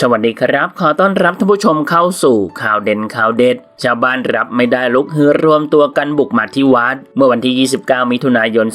สวัสดีครับ ขอต้อนรับท่านผู้ชมเข้าสู่ข่าวเด่นข่าวเด็ด ชาวบ้านรับไม่ได้ลุกฮือรวมตัวกันบุกมาที่วัด เมื่อวันที่ 29 มิถุนายน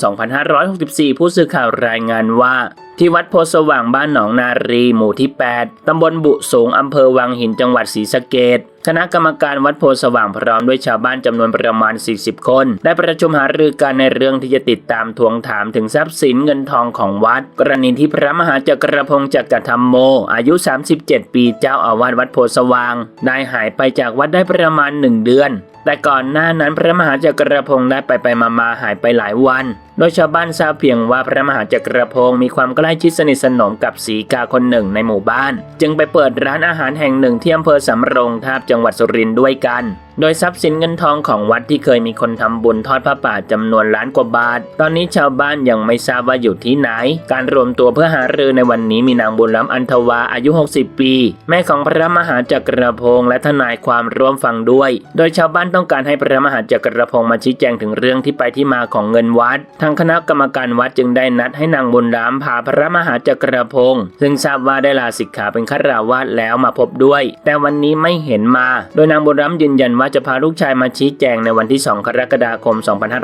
2564 ผู้สื่อข่าวรายงานว่า ที่วัดโพสว่างบ้านหนองนารีหมู่ที่ 8 ตำบลบุสูงอำเภอวังหินจังหวัดศรีสะเกดคณะกรรมการวัดโพสว่างพร้อมด้วยชาวบ้านจำนวนประมาณ 40 คน ได้ประชุมหารือกันในเรื่องที่จะติดตามทวงถามถึงทรัพย์สินเงินทองของวัด กรณีที่พระมหาจักรพงศ์จักรธรรมโม อายุ 37 ปีเจ้าอาวาสวัดโพสว่าง ได้หายไปจากวัดได้ประมาณ 1 เดือน แต่ก่อนหน้านั้นพระมหาจักรพงศ์ได้ไปไปมามาหายไปหลายวันโดยชาวบ้านทราบเพียงว่าพระมหาจักรพงศ์มีความใกล้ชิดสนิทสนมกับสีกาคนหนึ่งในหมู่บ้าน จึงไปเปิดร้านอาหารแห่งหนึ่งที่อำเภอสำโรงทาบจังหวัดสุรินทร์ด้วยกันโดยทรัพย์สินเงินทองของวัดที่เคยมีคนทำบุญทอดพระป่าจำนวนล้านกว่าบาท ตอนนี้ชาวบ้านยังไม่ทราบว่าอยู่ที่ไหน การรวมตัวเพื่อหารือในวันนี้มีนางบุญล้ำอันทวาอายุ 60 ปี แม่ของพระมหาจักรพงศ์และทนายความร่วมฟังด้วย โดยชาวบ้านต้องการให้พระมหาจักรพงศ์มาชี้แจงถึงเรื่องที่ไปที่มาของเงินวัด ทางคณะกรรมการวัดจึงได้นัดให้นางบุญล้ำพาพระมหาจักรพงศ์ซึ่งทราบว่าได้ลาสิกขาเป็นฆราวาสแล้วมาพบด้วย แต่วันนี้ไม่เห็นมา โดยนางบุญล้ำยืนยันว่าจะพาลูกชายมาชี้แจงในวันที่ 2 กรกฎาคม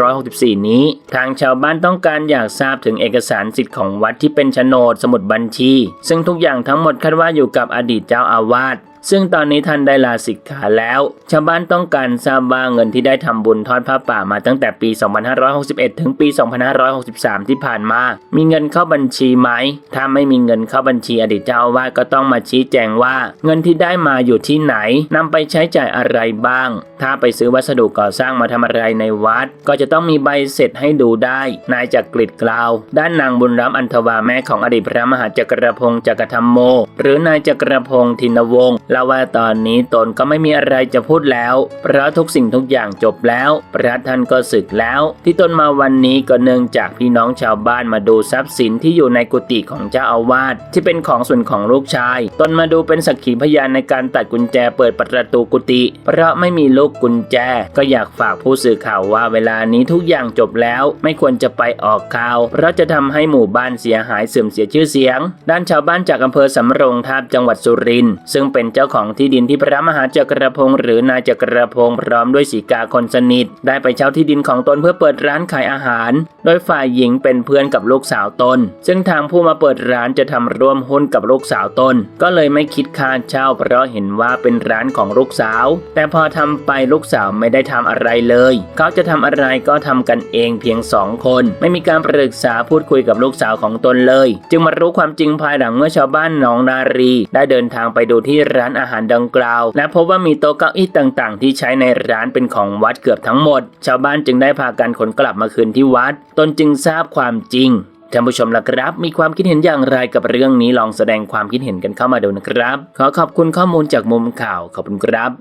2564 นี้ ทางชาวบ้านต้องการอยากทราบถึงเอกสารสิทธิ์ของวัดที่เป็นโฉนด สมุดบัญชี ซึ่งทุกอย่างทั้งหมดคาดว่าอยู่กับอดีตเจ้าอาวาส ซึ่งตอนนี้ท่านได้ลาสิกขาแล้ว ชาวบ้านต้องการทราบว่าเงินที่ได้ทำบุญทอดผ้าป่ามาตั้งแต่ปี 2561 ถึงปี 2563 ที่ผ่านมา มีเงินเข้าบัญชีไหม ถ้าไม่มีเงินเข้าบัญชีอดีตเจ้าวาสก็ต้องมาชี้แจงว่า เงินที่ได้มาอยู่ที่ไหนนำไปใช้จ่ายอะไรบ้าง ถ้าไปซื้อวัสดุก่อสร้างมาทำอะไรในวัด ก็จะต้องมีใบเสร็จให้ดูได้ นายจักริดกล่าว ด้านนางบุญรัมอันทวาแม่ของอดีตพระมหาจักรพงศ์จักรธรรมโม หรือนายจักรพงศ์ทินวงศ์ล่าว่าตอนนี้ตนก็ไม่มีอะไรจะพูดแล้ว เพราะทุกสิ่งทุกอย่างจบแล้ว พระท่านก็ศึกแล้ว ที่ตนมาวันนี้ก็เนื่องจากพี่น้องชาวบ้านมาดูทรัพย์สินที่อยู่ในกุฏิของเจ้าอาวาสที่เป็นของส่วนของลูกชาย ตนมาดูเป็นสักขีพยานในการตัดกุญแจเปิดประตูกุฏิเพราะไม่มีลูกกุญแจ ก็อยากฝากผู้สื่อข่าวว่าเวลานี้ทุกอย่างจบแล้ว ไม่ควรจะไปออกข่าว เพราะจะทำให้หมู่บ้านเสียหายเสื่อมเสียชื่อเสียง ด้านชาวบ้านจากอำเภอสำโรงทาบจังหวัดสุรินทร์ซึ่งเป็นเจ้าของที่ดินที่พระมหาจักรพงศ์หรือนายจักรพงศ์พร้อมด้วยสีกาคนสนิท ได้ไปเช่าที่ดินของตนเพื่อเปิดร้านขายอาหาร โดยฝ่ายหญิงเป็นเพื่อนกับลูกสาวตน ซึ่งทางผู้มาเปิดร้านจะทำร่วมหุ้นกับลูกสาวตน ก็เลยไม่คิดค่าเช่า เพราะเห็นว่าเป็นร้านของลูกสาว แต่พอทำไปลูกสาวไม่ได้ทำอะไรเลย เขาจะทำอะไรก็ทำกันเองเพียงสองคน ไม่มีการปรึกษาพูดคุยกับลูกสาวของตนเลย จึงมารู้ความจริงภายหลังเมื่อชาวบ้านหนองนารี ได้เดินทางไปดูที่ร้านานอาหารดังกล่าว และพบว่ามีโต๊ะเก้าอี้ต่างๆ ที่ใช้ในร้านเป็นของวัดเกือบทั้งหมด ชาวบ้านจึงได้พากันขนกลับมาคืนที่วัด ตนจึงทราบความจริงท่านผู้ชมล่ะครับ มีความคิดเห็นอย่างไรกับเรื่องนี้ลองแสดงความคิดเห็นกันเข้ามาดูนะครับ ขอขอบคุณข้อมูลจากมุมข่าวขอบคุณครับ